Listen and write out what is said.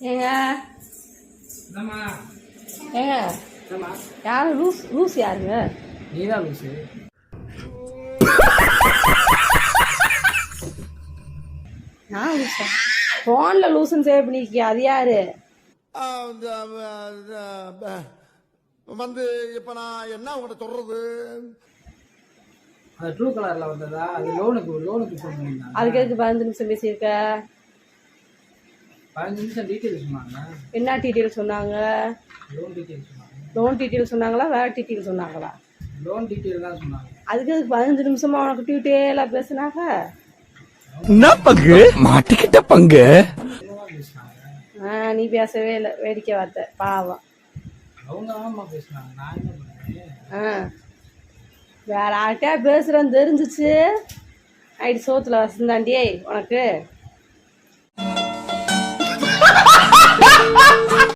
ஏங்க. ஏங்க. யார்? லூஸ் லூஸ் யாருங்க? நீ தான் லூசு. நான் லூஸா ஃபோனில் லூசுன்னு சேவ் பண்ணிருக்கியா? அது யாரு? வந்து இப்ப நான் என்ன உங்கள்கிட்ட சொல்றது? அது ட்ரூ கலர்ல வந்ததா? அது லோனுக்கு லோனுக்கு ஃபோன் அதுக்கு எதுக்கு பதினஞ்சு நிமிஷம் பேசியிருக்க பதினஞ்சு நிமிஷம் டீட்டெயில் சொன்னாங்க என்ன டீட்டெயில் சொன்னாங்க? லோன் டீட்டெயில் சொன்னாங்க. லோன் டீட்டெயில் சொன்னாங்களா? வேற டீட்டெயில் சொன்னாங்களா? லோன் டீட்டெயில் தான் சொன்னாங்க. அதுக்கு எதுக்கு பதினஞ்சு நிமிஷமா உனக்கு டீட்டெயிலாக பேசுனாங்க? என்ன பங்கு? மாட்டிக்கிட்ட பங்கு. நீ பேசவே இல்லை. வேடிக்கை வார்த்தை. பாவம். ஆ. வேற ஆள்கிட்ட பேசுகிறேன்னு தெரிஞ்சிச்சு. நைட்டு சோத்துல வசந்தாண்டி உனக்கு.